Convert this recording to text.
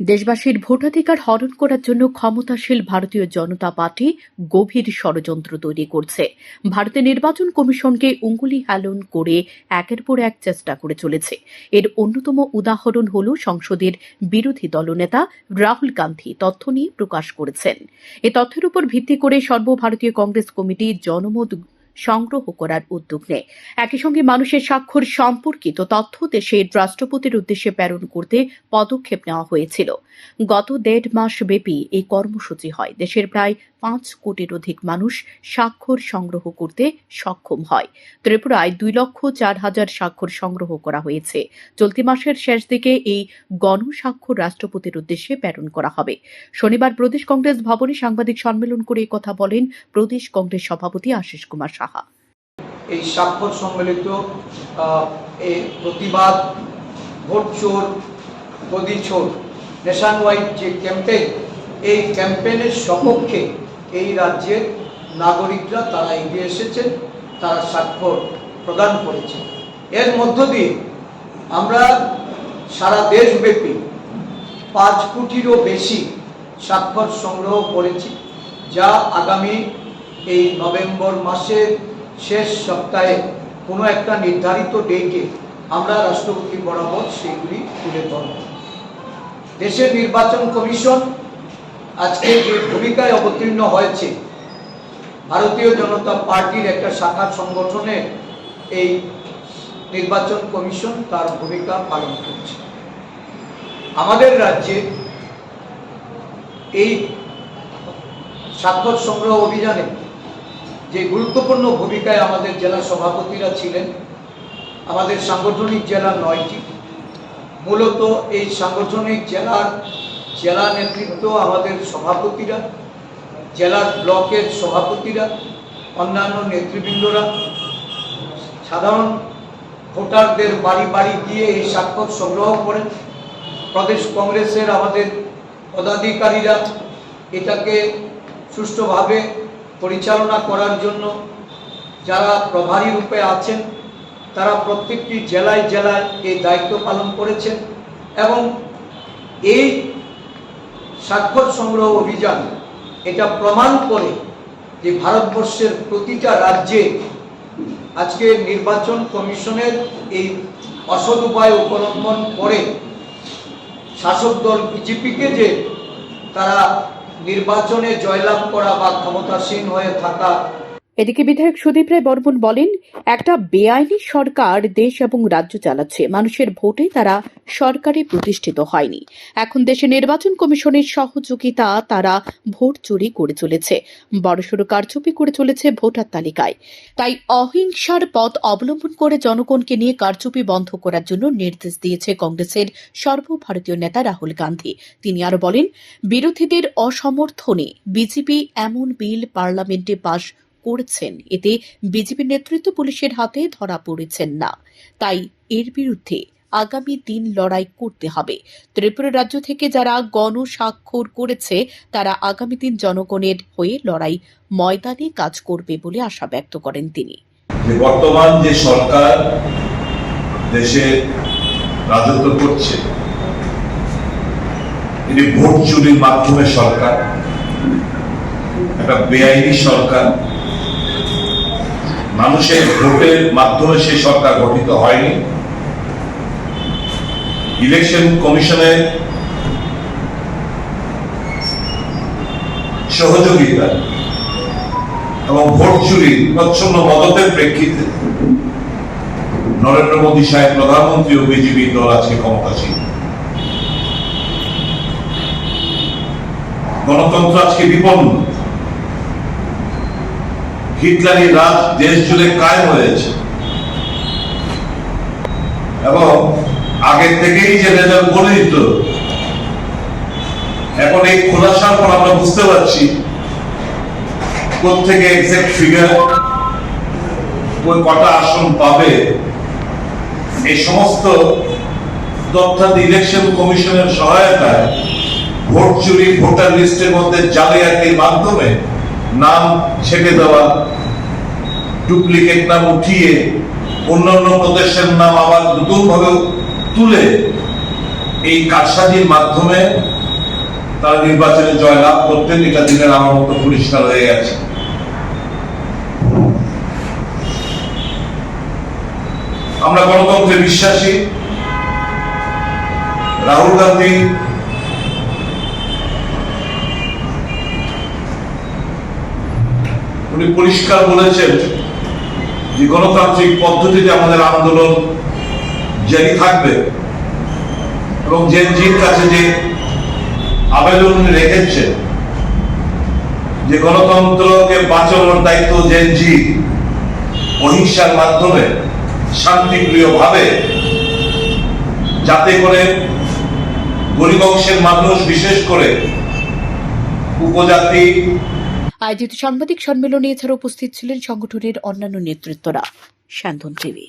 দেশবাসীর ভোটাধিকার হরণ করার জন্য ক্ষমতাশীল ভারতীয় জনতা পার্টি গভীর ষড়যন্ত্র তৈরি করছে। ভারতের নির্বাচন কমিশনকে উঙ্গুলি হেলন করে একের পর এক চেষ্টা করে চলেছে। এর অন্যতম উদাহরণ হল সংসদের বিরোধী দলনেতা রাহুল গান্ধী, তথ্য নিয়ে প্রকাশ করেছেন। এ তথ্যের উপর ভিত্তি করে সর্বভারতীয় কংগ্রেস কমিটি জনমত সংগ্রহ করার উদ্যোগ নেয়। একই সঙ্গে মানুষের স্বাক্ষর সম্পর্কিত তথ্য দেশের রাষ্ট্রপতির উদ্দেশ্যে প্রেরণ করতে পদক্ষেপ নেওয়া হয়েছিল। গত দেড় মাস ব্যাপী এই কর্মসূচি হয়। দেশের প্রায় পাঁচ কোটির অধিক মানুষ স্বাক্ষর সংগ্রহ করতে সক্ষম হয়। ত্রিপুরায় দুই লক্ষ চার হাজার স্বাক্ষর সংগ্রহ করা হয়েছে। চলতি মাসের শেষ দিকে এই গণস্বাক্ষর রাষ্ট্রপতির উদ্দেশ্যে প্রেরণ করা হবে। শনিবার প্রদেশ কংগ্রেস ভবনে সাংবাদিক সম্মেলন করে কথা বলেন প্রদেশ কংগ্রেস সভাপতি আশিস কুমার এই স্বাক্ষর সম্মিলিত প্রতিবাদ, ভোট চোর, গদি চোর নেশান ওয়াইড যে ক্যাম্পেইন, এই ক্যাম্পেইনের সপক্ষে এই রাজ্যের নাগরিকরা তারা এগিয়ে এসেছেন, তারা স্বাক্ষর প্রদান করেছে এর মধ্য দিয়ে আমরা সারা দেশব্যাপী পাঁচ কোটিরও বেশি স্বাক্ষর সংগ্রহ করেছি, যা আগামী এই নভেম্বর মাসের শেষ সপ্তাহে কোনো একটা নির্ধারিত ডেটে আমরা রাষ্ট্রপতি বরাবর সেগুলি তুলে ধরব। দেশের নির্বাচন কমিশন আজকে যে ভূমিকায় অবতীর্ণ হয়েছে, ভারতীয় জনতা পার্টির একটা শাখা সংগঠনের এই নির্বাচন কমিশন তার ভূমিকা পালন করছে। আমাদের রাজ্যে এই স্বাক্ষর সংগ্রহ অভিযানে যে গুরুত্বপূর্ণ ভূমিকায় আমাদের জেলা সভাপতিরা ছিলেন, আমাদের সাংগঠনিক জেলা নয়টি। মূলত এই সাংগঠনিক জেলার জেলা নেতৃত্ব আমাদের সভাপতিরা, জেলার ব্লকের সভাপতিরা, অন্যান্য নেতৃবৃন্দরা, সাধারণ ভোটারদের বাড়ি বাড়ি গিয়ে এই স্বাক্ষর সংগ্রহ করেন। প্রদেশ কংগ্রেসের আমাদের পদাধিকারীরা এটাকে সুষ্ঠুভাবে পরিচালনা করার জন্য যারা প্রভারী রূপে আছেন, তারা প্রত্যেকটি জেলায় জেলায় এই দায়িত্ব পালন করেছেন এবং এই স্বাক্ষর সংগ্রহ অভিযান, এটা প্রমাণ করে যে ভারতবর্ষের প্রতিটা রাজ্যে আজকে নির্বাচন কমিশনের এই অসৎ উপায় অবলম্বন করে শাসক দল বিজেপিকে যে তারা নির্বাচনে জয়লাভ করা বা ক্ষমতাসীন হয়ে থাকা এদিকে বিধায়ক সুদীপ রায় বর্মন বলেন, একটা বেআইনি সরকার দেশ এবং রাজ্য চালাচ্ছে। মানুষের ভোটে তারা সরকারে প্রতিষ্ঠিত হয়নি। এখন দেশে নির্বাচন কমিশনের সহযোগিতা তারা ভোট চুরি করে চলেছে। বড়সড় কারচুপি করে চলেছে ভোটার তালিকায়। তাই অহিংসার পথ অবলম্বন করে জনগণকে নিয়ে কারচুপি বন্ধ করার জন্য নির্দেশ দিয়েছে কংগ্রেসের সর্বভারতীয় নেতা রাহুল গান্ধী। তিনি আরও বলেন, বিরোধীদের অসমর্থনে বিজেপি এমন বিল পার্লামেন্টে পাশ করেছেন। এতে বিজেপি নেতৃত্ব পুলিশের হাতে ধরা পড়েছেন না। তাই এর বিরুদ্ধে আগামী দিন লড়াই করতে হবে। ত্রিপুরা রাজ্য থেকে যারা গণস্বাক্ষর করেছে, তারা আগামী দিন জনগণের হয়ে লড়াই ময়দানে কাজ করবে বলে আশা ব্যক্ত করেন তিনি। বর্তমান যে সরকার দেশে রাজত্ব করছে এটি ভোট চুরির মাধ্যমে সরকার, একটা বেআইনি সরকার মানুষের ভোটের মাধ্যমে সেই সরকার গঠিত হয়নি। ইলেকশন কমিশনের সহযোগিতা এবং ভোট চুরি প্রচ্ছন্ন মদতের প্রেক্ষিতে নরেন্দ্র মোদী সাহেব প্রধানমন্ত্রী ও বিজেপি দল আজকে ক্ষমতাসীন। গণতন্ত্র আজকে বিপন্ন। হিটলারি রাজ দেশ জুড়ে কায়েম হয়েছে। এবং আগের থেকেই যে রেজাল্ট বলে দিত, এখন এই খোলাসার পর আমরা বুঝতে পারছি কোথেকে এক্সাক্ট ফিগার ওই কটা আসন পাবে। এই সমস্ত তথ্যাত ইলেকশন কমিশনের সহায়তায় ভোট চুরি, ভোটার লিস্টের মধ্যে জালিয়াতির মাধ্যমে নাম ছেটে দেওয়া ডুপ্লিকেট নাম উঠিয়ে অন্যান্য প্রদেশের নাম আবার নতুন ভাবে তুলে এই কারসাজির মাধ্যমে তারা নির্বাচনে জয়লাভ করতেন, এটা দিনের আমার মতো পরিষ্কার হয়ে গেছে। আমরা গণতন্ত্রে বিশ্বাসী। রাহুল গান্ধী উনি পরিষ্কার বলেছেন যে গণতান্ত্রিক পদ্ধতিতে আমাদের আন্দোলন জারি থাকবে এবং জেনজির কাছে যে আবেদন উনি রেখেছেন যে গণতন্ত্রকে বাঁচানোর দায়িত্ব জেনজি অহিংসার মাধ্যমে শান্তিপ্রিয় ভাবে যাতে করে গরিব অংশের মানুষ, বিশেষ করে উপজাতি আয়োজিত সাংবাদিক সম্মেলনে এছাড়া উপস্থিত ছিলেন সংগঠনের অন্যান্য নেতৃত্বরা। শান্তন টিভি।